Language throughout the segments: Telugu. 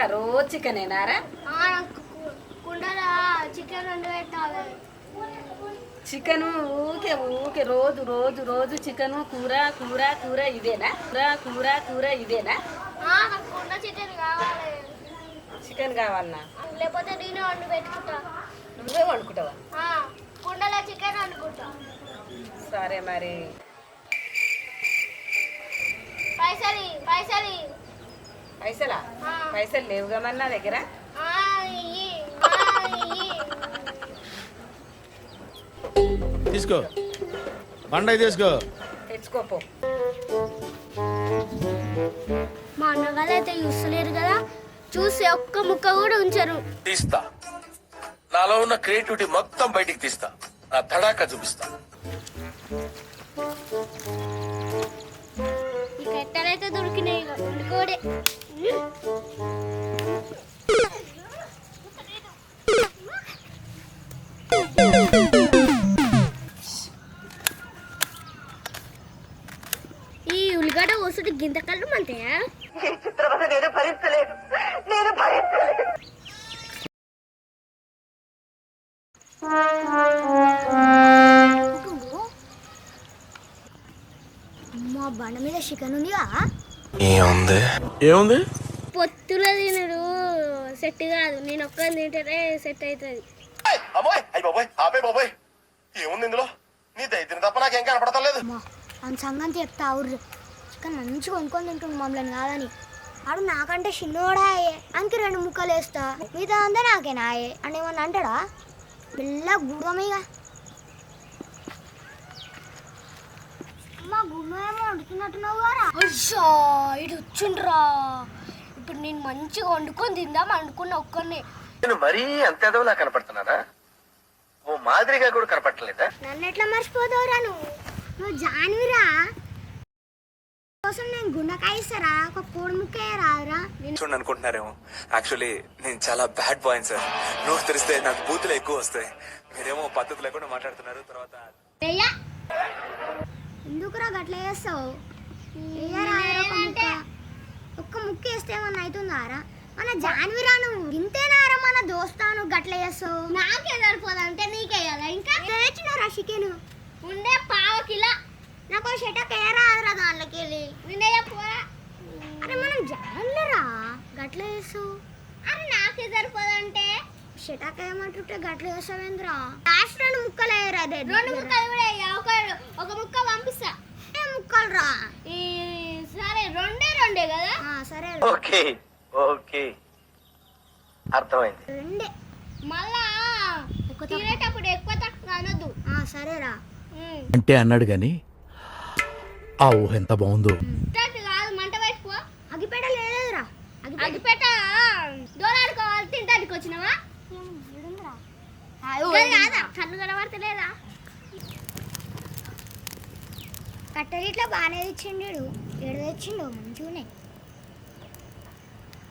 ఎరా రోజు చికెన్ పెట్టాలి. చికెను ఊకే ఊకే రోజు రోజు రోజు చికెను కూర కూర కూర ఇదేనా? కూర కూర కూర ఇదేనా? చికెన్ కావాలి. చికెన్ కావాలన్నా లేకపోతే నేనే వండి పెట్టుకుంటా. నువ్వే వండుకుంటావా? కుండల చికెన్ వండుకుంటా. సరే మరి. పైసలి పైసలి పైసలా? ఆ. పైసలు లేవుగా మరి నా దగ్గర. తీసుకో. బండకి తీసుకో. తెచ్చుకోపో మా అన్నగారు అయితే చూస్తలేరు కదా? చూసి ఒక్క ముక్క కూడా ఉంచరు. తీస్తా. నాలో ఉన్న క్రియేటివిటీ మొత్తం బయటికి తీస్తా. నా తడాక చూపిస్తా. మా బండ మీద చికెన్ ఉందిగా. ఏముంది? ఏముంది? పొత్తుల తినడు. సెట్ కాదు. నేను ఒక్క తింటేనే సెట్ అవుతుంది. అమ్మాయి! అయ్యి బాబాయ్! ఆపే బాబాయ్! ఏముంది ఇందులో? నీ దైత్యం తప్ప నాకేం కనపడతా లేదు. అమ్మా అని సంగతి చెప్తా ఊరు చికెన్ మంచిగా కొనుక్కొని తింటుంది మమ్మల్ని కాదని. ఆడు నాకంటే చిన్నోడాయే. అంకి రెండు ముక్కలు వేస్తా. మిగతా అంతా నాకేనాయే అని ఏమన్నా అంటాడా? మెల్ల గుడమేగా అమ్మా గుమ్మేమో వండుతున్నట్టున్నావు కదా అయ్యా ఇటు వచ్చిండ్రా ఇప్పుడు నేను మంచిగా వండుకొని తిందాం అనుకున్న ఒక్కరిని నేను మరీ అంత ఎదవలా కనపడుతున్నానా ఓ మాదిరిగా కూడా కనపడలేదా నన్ను ఎట్లా మర్చిపోతావురా నువ్వు నువ్వు జాన్విరా కోసం నేను గుండకాయ ఇస్తారా ఒక కోడి ముక్క రాదురా. నేను చూడండి అనుకుంటున్నారేమో. యాక్చువల్లీ నేను చాలా బ్యాడ్ బాయ్ సార్. నోరు తెరిస్తే నాకు బూతులు ఎక్కువ వస్తాయి. మీరేమో పద్ధతి లేకుండా మాట్లాడుతున్నారు తర్వాత ఎందుకురా గట్ల చేస్తావు? ఒక్క ముక్క వేస్తే ఏమన్నా అవుతుందారా మన జాన్విరా నువ్వు. ఇంతేనారా మన దోస్తాను గట్ల చేస్తావు? నాకే సరిపోదంటే నీకేయాలా ఇంకా? తెచ్చినారా చికెన్? ఉండే పావు కిలో. నాకు షటక్ రాదురా దాంట్లోకి వెళ్ళి. నిన్నే పోరా అరే మనం జాన్లరా? గట్ల చేస్తావు? అరే నాకే సరిపోదంటే. షటాక్ ఏమంటుంటే గట్ల చేస్తావేంద్రా లాస్ట్ రెండు ముక్కలు వేయరా రెండు ముక్కలు కూడా ఒక ఒక ముక్క పంపిస్తా. ఏ ముక్కలు రా ఈ సరే రెండే రెండే కదా? సరే. Okay okay. అర్థమైంది. రెండే. మళ్ళా తినేటప్పుడు ఎక్కువ తక్కువ అనొద్దు. సరేరా. అంటే అన్నాడు గాని ఆ ఊహ ఎంత బాగుందో. కాదు మంట పెట్టుకో అగిపెట్ట లేదురా. అగిపెట్ట దోలాడుకోవాలి తింటానికి వచ్చినావా? కాదా? కళ్ళు కనబడతలేదా? కట్టెలు ఇట్లా బాగానే తెచ్చిండు. ఏడు తెచ్చిండు మంచిగానే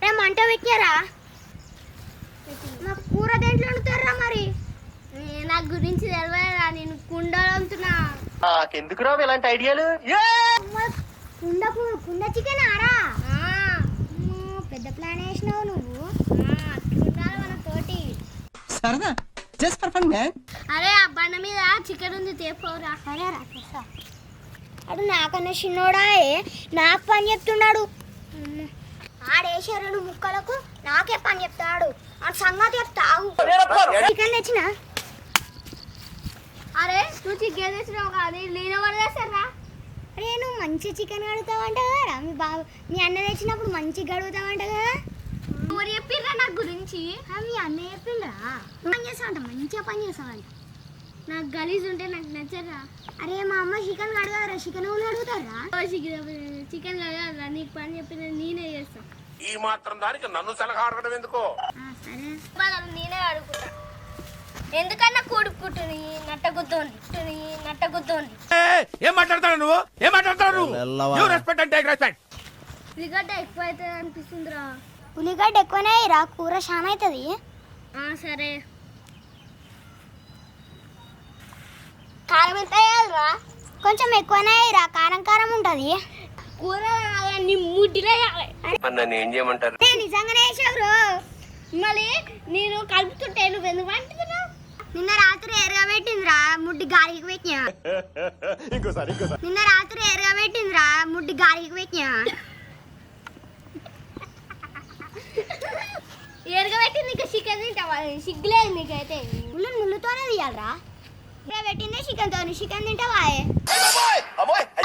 రే మంట పెట్టారా మా కూర దేంట్లో వండుతారా మరి? నా గురించి తెలియదా నేను కుండలు వంతున్నా నాకెందుకు రావు ఇలాంటి ఐడియాలు? కుండ కూ- కుండ చికెన్ ఆరా? పెద్ద ప్లాన్ వేసినావు నువ్వు. మన తోటి. సరదా జస్ట్ ఫర్ ఫన్ మ్యాన్ అరే ఆ బండ మీద చికెన్ ఉంది తేపోరా. సరే రా తెస్తా అడు నాకన్నా చిన్నోడా నాకు పని చెప్తున్నాడు. ఆడేసే రెండు ముక్కలకు నాకే పని చెప్తాడు. ఆ సంగతి చెప్తావు. చికెన్ తెచ్చిన? అరే నువ్వు చికెన్ తెచ్చినావు కానీ నేను పడేసారా అరే నువ్వు మంచి చికెన్ కడుగుతావంట కదా మీ బాబు. మీ అన్న తెచ్చినప్పుడు మంచి గడుగుతావంట కదా. ఎవరు చెప్పిండ్రా నా గురించి? మీ అన్న చెప్పిండ్రా? పని చేస్తావంట మంచిగా పని చేస్తావంట. నాకు గలీజ్ ఉంటే నాకు నచ్చరా అరే మా అమ్మ చికెన్ కడగదరా చికెన్ ఊళ్ళు అడుగుతారా? చికెన్ కడగదరా నీకు పని చెప్పిన నేనే చేస్తా. ఈ మాత్రం దానికి నన్ను సలహా అడగడం ఎందుకో? సరే. నేనే అడుగుతా ఎందుకన్నా కూడుకుంటుంది నట్టగుతోంది నట్టగుతోంది ఏం మాట్లాడతాడు నువ్వు? ఏం మాట్లాడతాడు నువ్వు? రెస్పెక్ట్ అంటే రెస్పెక్ట్ ఉల్లిగడ్డ ఎక్కువ అవుతుంది అనిపిస్తుందిరా. ఉల్లిగడ్డ ఎక్కువనే రా కూర చాలా అవుతుంది సరే. కారం ఎంత వేయాలిరా? కొంచెం ఎక్కువనే రా కారం కారం ఉంటుంది. కూర నీ ముడ్డిలో మరి నన్ను ఏం చేయమంటారు? నిజంగానే వేసావు మళ్ళీ నేను కలుపుతుంటే నువ్వు ఎందుకు నిన్న రాత్రి ఎరగా పెట్టిందిరా ముడ్డి గాలికి పెట్టినా. ఇంకోసారి ఇంకోసారి. నిన్న రాత్రి ఎరగా పెట్టిందిరా ముడ్డి గాలికి పెట్టినా. ఎరగా పెట్టింది ఇంకా చికెన్ తింటావా? సిగ్గులేదు నీకైతే. ముళ్ళు ముళ్ళుతోనే తీయాలరా. ఎరగా పెట్టిందే చికెన్ తోని చికెన్ తింటావా?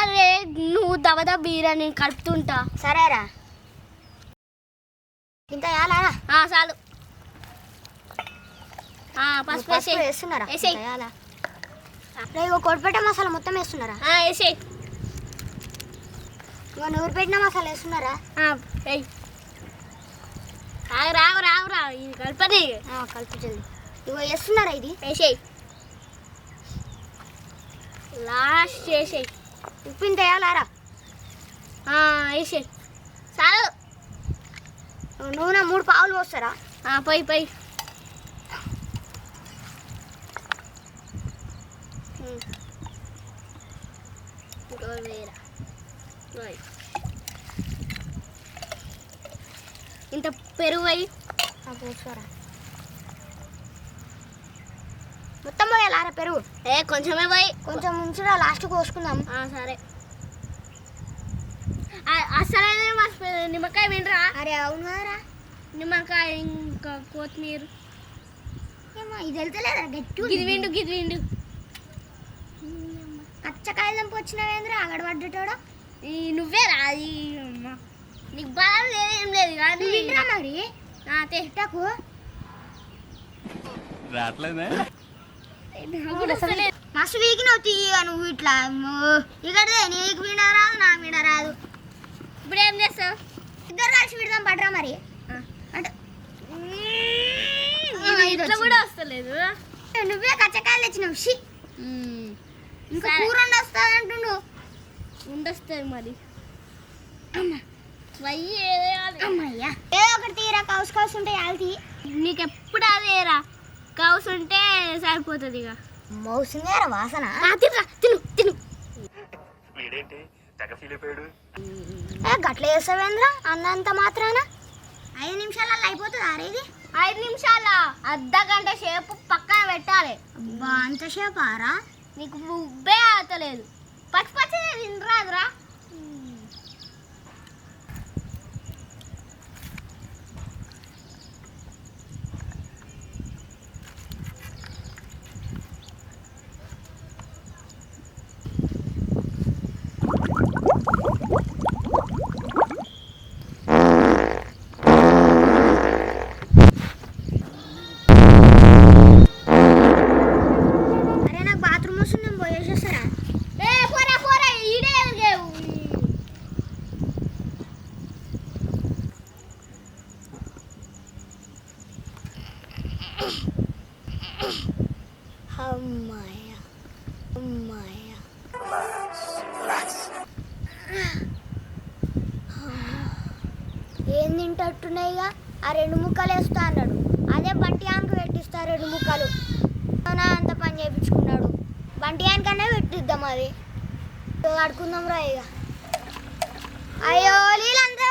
అరే నువ్వు దవద బీరా నేను కలుపుతుంటా సరేరా ఇంత వేయాలా చాలు. పసుపు వేస్తున్నారా? వేసేయి. ఇగో కొడిపెట్ట మసాలా మొత్తం వేస్తున్నారా? వేసేయి. ఇగో నూరు పెట్టిన మసాలా వేస్తున్నారా? రావు రావు రా ఇది కలపని కలుపుతుంది. ఇగో వేస్తున్నారా ఇది? వేసేయి. లాస్ట్ చేసేయి ఉప్పు ఇంత వేయాలారా వేసేయి. చాలు. నూనె మూడు పావులు పోస్తారా? పోయి పోయి. ఇంత పెరుగు అయ్యి మొత్తం పోయాలారా పెరుగు. ఏ కొంచెమే పోయి. కొంచెం ఉంచురా లాస్ట్ కోసుకుందాం. సరే. అసలైన నిమ్మకాయ వినరా? అరే అవును కదరా. నిమ్మకాయ ఇంకా కొత్తిమీర. ఏమో ఇది వెళ్తలేదా గట్టి గిది విండు గిది విండు. కచ్చకాయలు దంపు వచ్చినావేంద్రా అగడబడ్డటోడా ఈ నువ్వేరా అది అమ్మ. నీకు బలం లేదు ఏం లేదు కానీ మరి? తిట్టకు రావట్లేదే? మస్తు వీకినవు తీయగా నువ్వు ఇట్లా ఇక్కడ నీకు విన రాదు నాకు విన రాదు. ఇప్పుడు ఏం చేస్తావు? ఇద్దరు కలిసి విడదాం పడరా మరి? అంటే ఇట్లా కూడా వస్తలేదు. నువ్వే కచ్చకాయలు తెచ్చినావు షి. ఇంకా కూర వండొస్తుంది అంటుండు. ఉండొస్తుంది మరి. అమ్మయ్యా. ఏదో ఒకటి తీరా కౌసు కౌసు ఉంటే ఆల్తీ నీకు ఎప్పుడు అదేరా కౌసు ఉంటే సరిపోతుంది ఇక. మౌసిందేరా వాసన. తిను తిను తిను. వీడేంటి? తెగ ఫీల్ అయిపోయాడు. ఏ గట్ల చేస్తావేంద్ర? అన్నంత మాత్రాన? ఐదు నిమిషాలలో అయిపోతుంది అరే ఇది? ఐదు నిమిషాల అర్ధ గంట సేపు పక్కన పెట్టాలి. అబ్బా అంత సేపు ఆరా నీకు ఉబ్బే ఆతలేదు పచ్చి పచ్చి తినరాదురా అరే నాకు బాత్రూమ్ వస్తుంది నేను పోయేసేస్తారా ఏ పోరా పోరా ఈడే ఎదిగావు. అమ్మాయ అమ్మాయ రిలాక్స్ ఏం తింటట్టున్నాయిగా ఆ రెండు ముక్కలు వేస్తా అన్నాడు అదే బంటి ఆనకు పెట్టిస్తా రెండు ముక్కలు. అంత పని చేయించుకున్నాడు. బంటి ఆనకనే పెట్టిద్దాం అది ఆడుకుందాం రా ఇక. అయ్యో నీళ్ళంతా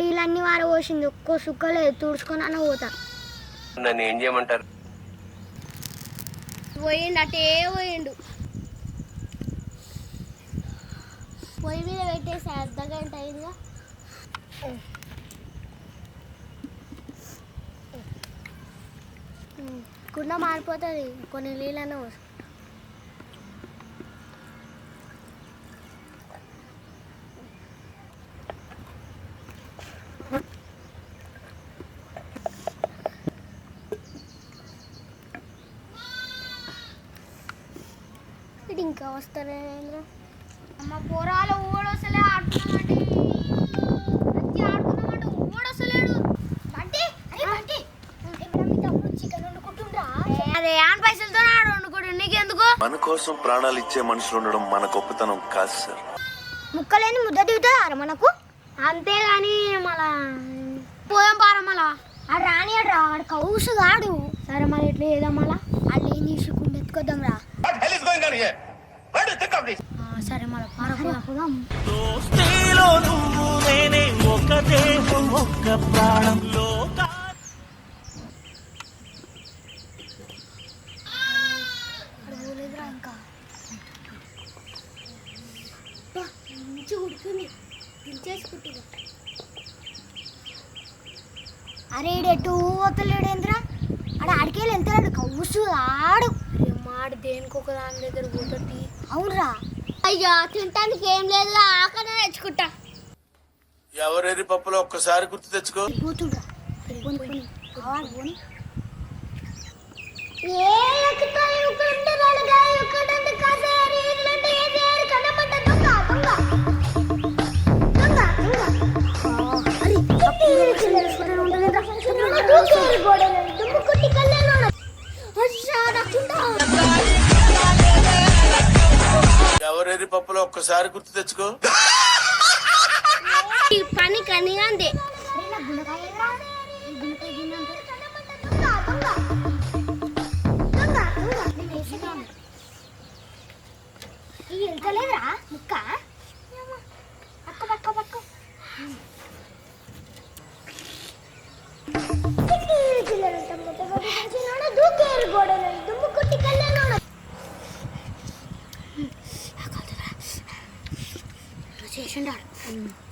నీళ్ళన్నీ వార పోసింది ఒక్కో సుక్కలేదు తుడుచుకొని అన్న పోతా. నన్ను ఏం చేయమంటారు? పోయిండు అటే పోయిండు. పొయ్యి మీద పెట్టేసి. అర్ధ గంట అయిందిగా కుండ మారిపోతుంది కొన్ని నీళ్ళనే. పోసు ఇది ఇంకా వస్తానే అమ్మ పోరాలు ఊడొస్తలే ఆడుతున్నామంటే మన కోసం ప్రాణాలు ఇచ్చే మనుషులు ఉండడం మన గొప్పతనం కాదు సార్. ముక్కలేని ముద్ద దిగుతారు మనకు? అంతేగాని మళ్ళా పోదాం పారా మళ్ళా. ఆడు రాని ఆడు రాడు కౌసు కాడు సరే మళ్ళీ ఇట్లా చేద్దాం మళ్ళా. వాళ్ళు ఏం తీసుకుంటే ఎత్తుకోద్దాం రా. సరే మళ్ళీ పార పోదాం. ఒక ప్రాణంలో కూతోటి అవునరా. అయ్యా తినటానికి ఏం లేదు ఆకనే తెచ్చుకుంటా. ఎవరెరి పప్పులో ఒక్కసారి గుర్తు తెచ్చుకో. కూతుడురా అరే పనేరి పప్పులో ఒక్కసారి గుర్తు తెచ్చుకో. పని కని అంతే వెళ్తలేదురా ముక్క? పక్క పక్క పక్క దూకేరు గోడలు ശേഷം ഉണ്ടാകും